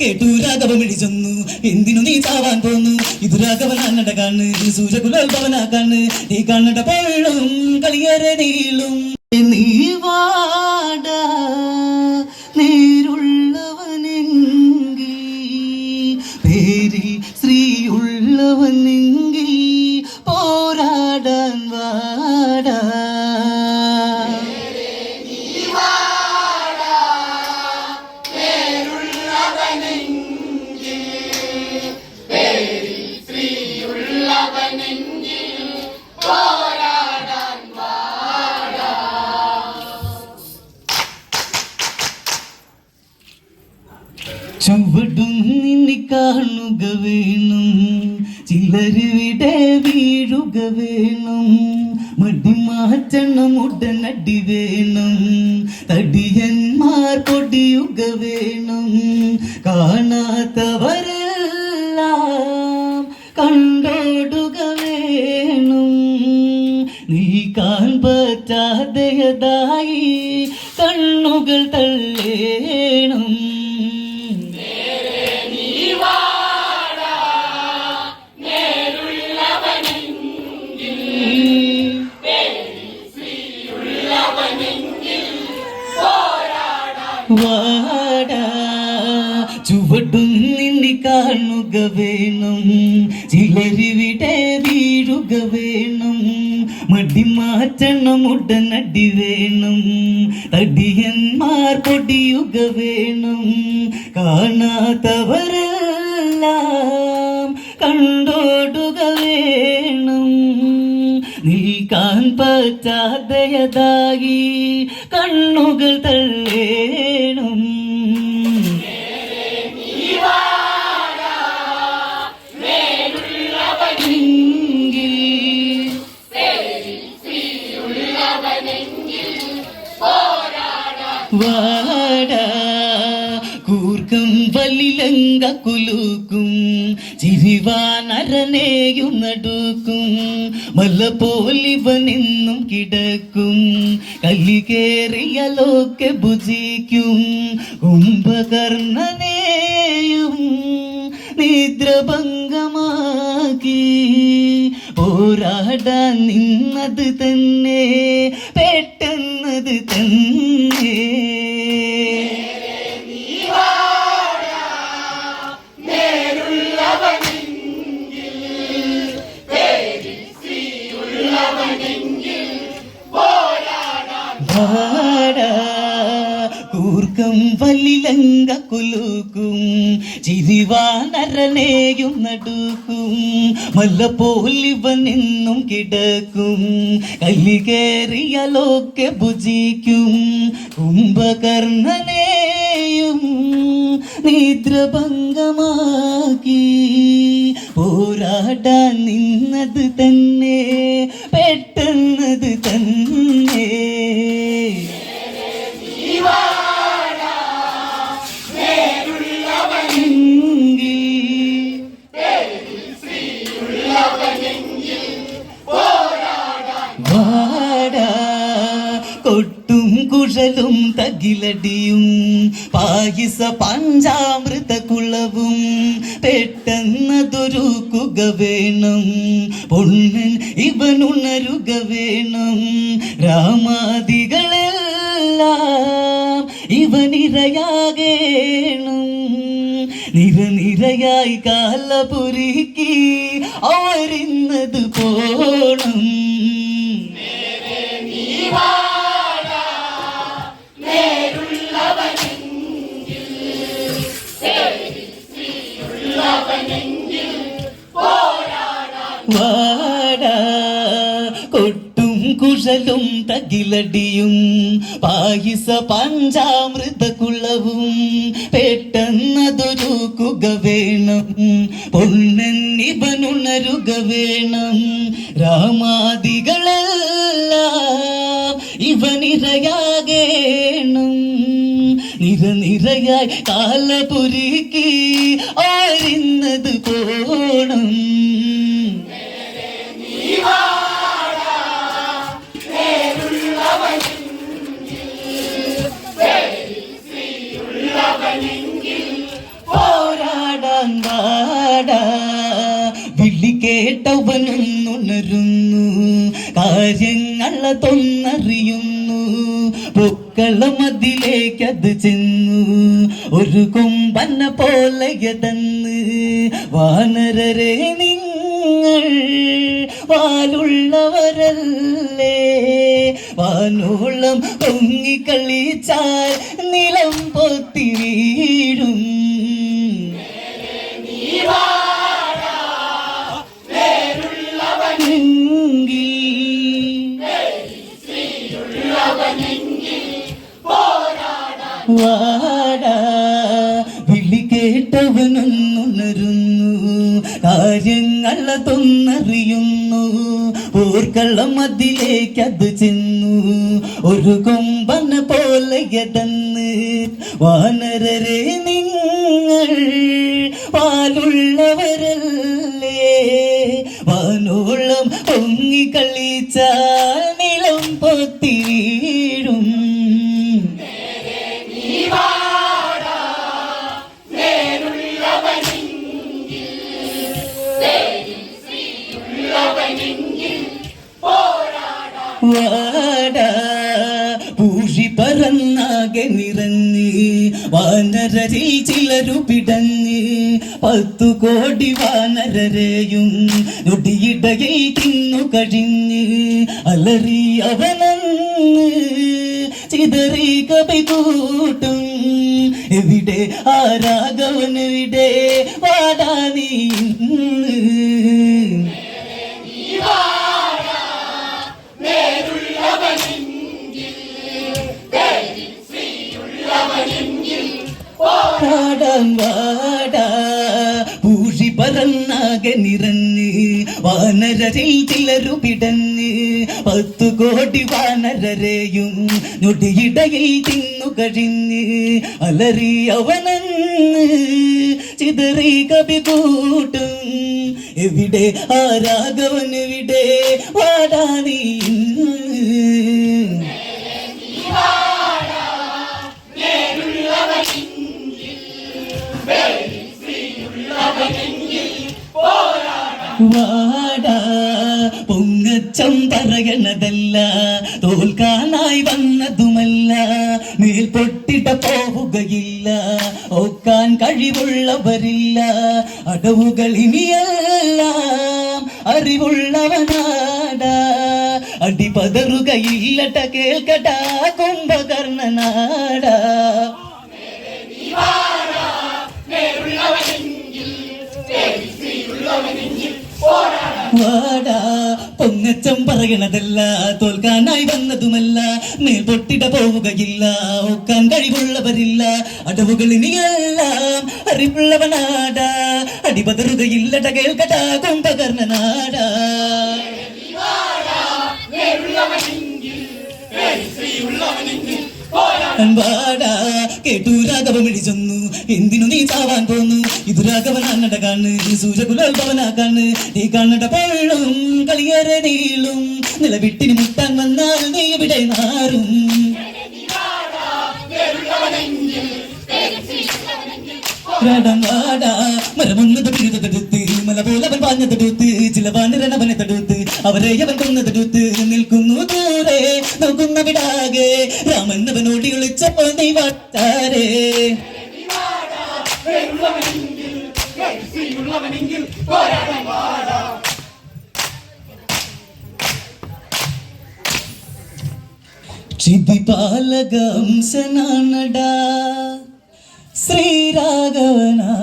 കേട്ടു രാഘവം ഇടിച്ചൊന്നു എന്തിനു നീ ചാവാൻ പോന്നു? ഇത് രാഘവൻ അന്നട കാണ് സൂര്യകുലോത്ഭവനാ കാണ് നീ കണ്ണട പോഴും കളിയേറെ നീളും. നീ വാട നേരുള്ളവനെങ്കിൽ പേരിൽ ശ്രീയുള്ളവനെങ്കിൽ ചുവടും നിന്നെ കാണുക വേണം. ചിലരിവിടെ വീഴുക വേണം. മടി മാറ്റണം ഉടനടി വേണം. തടിയന്മാർ പൊടിയുക വേണം. കാണാത്തവരെല്ലാം കണ്ടോടുക നീക്കാൻ പറ്റാതെയതായി കണ്ണുകൾ തള്ളേണം. വാടാ ചുവടും നിന്നെ കാണുക വേണം. ചിലരിവിടെ വീഴുക വേണം മടി മാറ്റണം ഉടനടി വേണം തടിയന്മാർ പൊടിയുക വേണം. കാണാത്തവരെല്ലാം കണ്ടോടുക വേണം. നീക്കാൻ പറ്റാതെയതായി കണ്ണുകൾ തള്ളേണം. വാടാ. കുലുക്കും ചിരിവാനരനെയും നടുക്കും മല്ല പോലിവനെന്നും കിടക്കും കല്ലി കേറിയലൊക്കെ ഭുജിക്കും കുംഭകർണനെയും നിദ്രഭംഗമാക്കി. പോരാടാൻ നിന്നത് തന്നെ പെട്ടെന്നത് തന്നെ. വാടാ കൂർക്കം വലിലങ്ക കുലുക്കും ചിരിവാനരനെയും നടുക്കും മല്ല പോലിവനെന്നും കിടക്കും കല്ലി കേറിയലൊക്കെ ഭുജിക്കും കുംഭകർണനെയും നിദ്രഭംഗമാക്കി. പോരാടാൻ നിന്നത് തന്നെ പെട്ടെന്നത് തന്നെ. എങ്കിൽ തകിലടിയും പായസ പഞ്ചാമൃത കുളവും പെട്ടെന്നതൊരുക്കുക വേണം. പൊണ്ണൻ ഇവനുണരുക വേണം. രാമാദികളെല്ലാം ഇവനിരയാകേണം. നിരനിരയായി കാലപുരുക്കി അവരിന്നത് പോണം. കുഴലും തകിലടിയും പായസ പഞ്ചാമൃത കുളവും പെട്ടെന്നതൊരുക്കുക വേണം പൊണ്ണൻ ഇവനുണരുക വേണം. രാമാദികളെല്ലാം ഇവനിരയാകേണം. നിരനിരയായി കാലപുരിക്ക് ആരിന്നത് പോണം. വിളി കാര്യങ്ങളെ തൊന്നറിയുന്നു പൂക്കളും അതിലേക്കത് ചെന്നു. ഒരു കൊമ്പന തന്ന് വാനരരെ നിങ്ങൾ വാലുള്ളവരല്ലേ. വാനോളം പൊങ്ങിക്കളിച്ചാൽ നിലം പൊത്തി വീഴും കാര്യങ്ങളതൊന്നറിയുന്നു അതിലേക്ക് അത് ചെന്നു. ഒരു കൊമ്പന പോലെ എതന്ന് വാനരരെ നിങ്ങൾ പാലുള്ളവരല്ലേ? വാനോളം പൊങ്ങിക്കളിച്ചാൽ നിലം പറന്നാകെ നിറഞ്ഞ് വാനരരിൽ ചിലരു പിടഞ്ഞ് പത്തു കോടി വാനരരെയും നൊടിയിടയിൽ തിന്നു കഴിഞ്ഞ് അലറി അവനന്ന് ചിതറി കവി കൂട്ടും. എവിടെ ആരാഗവനെവിടെ വാടാ നീ പാടാൻ വാടാ പൂഴി പറന്നാകെ നിറഞ്ഞ് വാനരരിൽ ചിലരു പിടഞ്ഞ് പത്തു കോടി വാനരരെയും നൊടിയിടയിൽ തിന്നു കഴിഞ്ഞ് അലറി അവനന്ന് ചിതറി കവി കൂട്ടും. എവിടെ ആ രാഘവനെവിടെ വാടാ വാടാ. പൊങ്ങച്ചം പറയണതല്ല. തോൽക്കാനായി വന്നതുമല്ല. മേൽ പൊട്ടിട്ട പോവുകയില്ല. ഒക്കാൻ കഴിവുള്ളവരില്ല. അടവുകൾ ഇനിയെല്ലാം അറിവുള്ളവനാടാ. അടി പതറുകയില്ലട്ട കേൾക്കട്ട കുംഭകർണനാടാ വാടാ പൊങ്ങച്ചം പറയണതല്ല തോൽക്കാനായി വന്നതുമല്ല മേൽ പൊട്ടിട പോവുകയില്ല ഒക്കാൻ കഴിവുള്ളവരില്ല അടവുകൾ ഇനിയെല്ലാം അറിവുള്ളവനാടാ അടിപതറുകയില്ലട കേൾക്കട്ട കുംഭകർണനാടാ. വാടാ കേട്ടു രാഘവം ചെന്നു എന്തിനു നീ ചാവാൻ പോന്നു? ഇത് രാഘവൻ അന്നട കാണ് സൂര്യകുലോത്ഭവനാ കാണ്. നീ കാണട പോഴും കളിയേറെ നീളും. നിലവിട്ടിന് മുട്ടാൻ വന്നാൽ നീ ഇവിടെ മാറും. രാടം വാടാ മരമൊന്ന് തൊട്ടിരുതെടുത്ത് മല പോലെ അവൻ പാഞ്ഞതെടുത്ത് ചില വാനരൻ അവനെ തടുത്ത് അവരെ അവൻ കൊന്നതെടുത്ത് നിൽക്കുന്നു ദൂരെ നോക്കുന്ന വിടാകെ രാമൻ അവൻ ഓടി ഒളിച്ചപ്പോൾ നീ വാട്ടാരേ ക്ഷിതിപാലകംസനാണടാ ശ്രീരാഘവനാ